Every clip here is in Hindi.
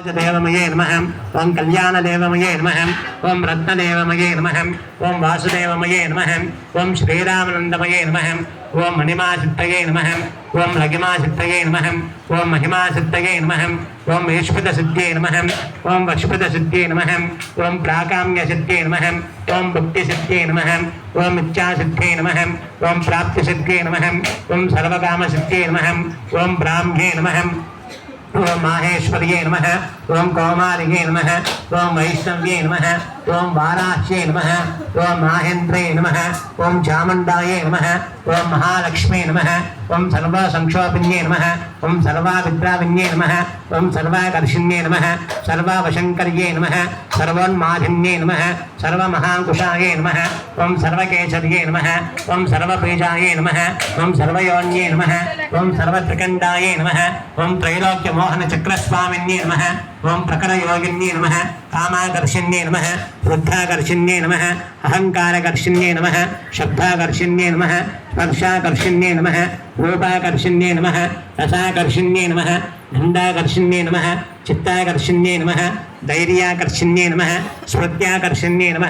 देवमये नमः ॐ कल्याणदेवमये ओं ॐ रत्नदेवमये नमः ॐ वासुदेवमये नमः ॐ श्रीरामानन्दमये नमः ॐ मणिमासिद्धये नमः ॐ लघिमासिद्धये नमः ॐ महिमासिद्धये नमः ॐ ईष्पदसिद्धये नमः ॐ वक्ष्पदसिद्धये नमः ॐ प्राकाम्यसिद्धये नमः ॐ भक्तिसिद्धये नमः ॐ इच्छासिद्धये नमः ॐ प्राप्तिसिद्धये नमः ॐ सर्वकामसिद्धये नमः ॐ ब्राह्मे नमः ओम माहेश्वरी नमः ओम कौमारी नमः ओम वैष्णव्ये नमः। ओम वाराह्ये नम ओम माहेन्द्रे नम ओम चामुण्डाये नम ओम महालक्ष्मे नम ओम सर्वसंक्षोपिन्ये नम ओं सर्वाभिद्राविन्ये नम ओं सर्वाकर्षिण्ये नम सर्वावशङ्कर्ये नम सर्वोन्माधिन्ये नम सर्वमहाङ्कुशाय नम ओम सर्वकेशर्ये नम ओम सर्वपेजाये नम ओम सर्वयोन्ये नम ओं सर्वत्रिकण्डाय नम ओं त्रैलोक्यमोहनचक्रस्वामिन्ये नम ఓం ప్రకరయోగిన్యే నమ కామాకర్షిణ్యే నమ వృద్ధాకర్షిణ్యే నమ అహంకారకర్షిణ్యే నమ శబ్దాకర్షిణ్యే నమ స్పర్శాకర్షిణ్యే నమ రూపాకర్షిణ్యే నమ రసాకర్షిణ్యే నమ గంధాకర్షిణ్యే నమ చిత్తాకర్షిణ్యే నమ ధైర్యాకర్షిణ్యే నమ స్మృత్యాకర్షిణ్యే నమ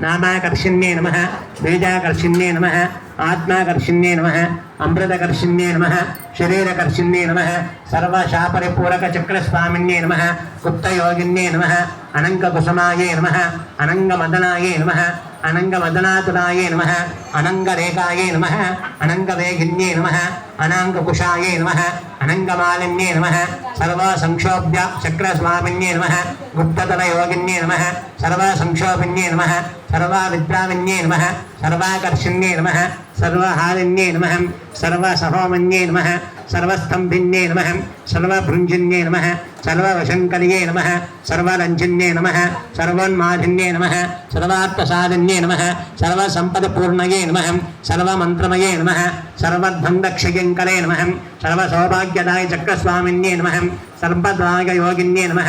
నామాకర్షిణ్యే నమ బీజాకర్షిణ్యే నమ ఆత్మాకర్షిణ్యే నమ అమృతకర్షిణ్యే నమ శరీరకర్షిణ్యే నమ సర్వశాపరిపూరక చక్రస్వామిన్యే నమ గుప్తయోగిన్యే నమ అనంగకుసుమాయే నమ అనంగమదనాయే నమ అనంగమదనాతులాయే నమ అనంగరేఖాయే నమ అనంగవేగిన్యే నమ అనాంగకుశాయే నమ அனங்கமாலின்யே நம சர்வ சம்ஷோபியா சக்கரஸ்வாமின்யே நம குப்ததல யோகின்யே நம சர்வ சம்ஷோபின்யே நம சர்வா நம சர்வாகர்ஷின்யே நம சர்வஹாலின்யே நம சர்வ நம சர்வஸ்தம்பின்யே நம சர்வபுஞ்சின்யே நம சர்வவசங்கரியே நம சர்வரஞ்சன்யே நம சர்வோன்மாதின்யே நம சர்வாத்மசாதன்யே நம சர்வசம்பதபூர்ணயே நம சர்வமந்திரமயே நம சர்வத்வந்தக்ஷயங்கரே நம சர்வசௌபாகியதாய சக்கரஸ்வாமின்யே நம சர்வதாய யோகின்யே நம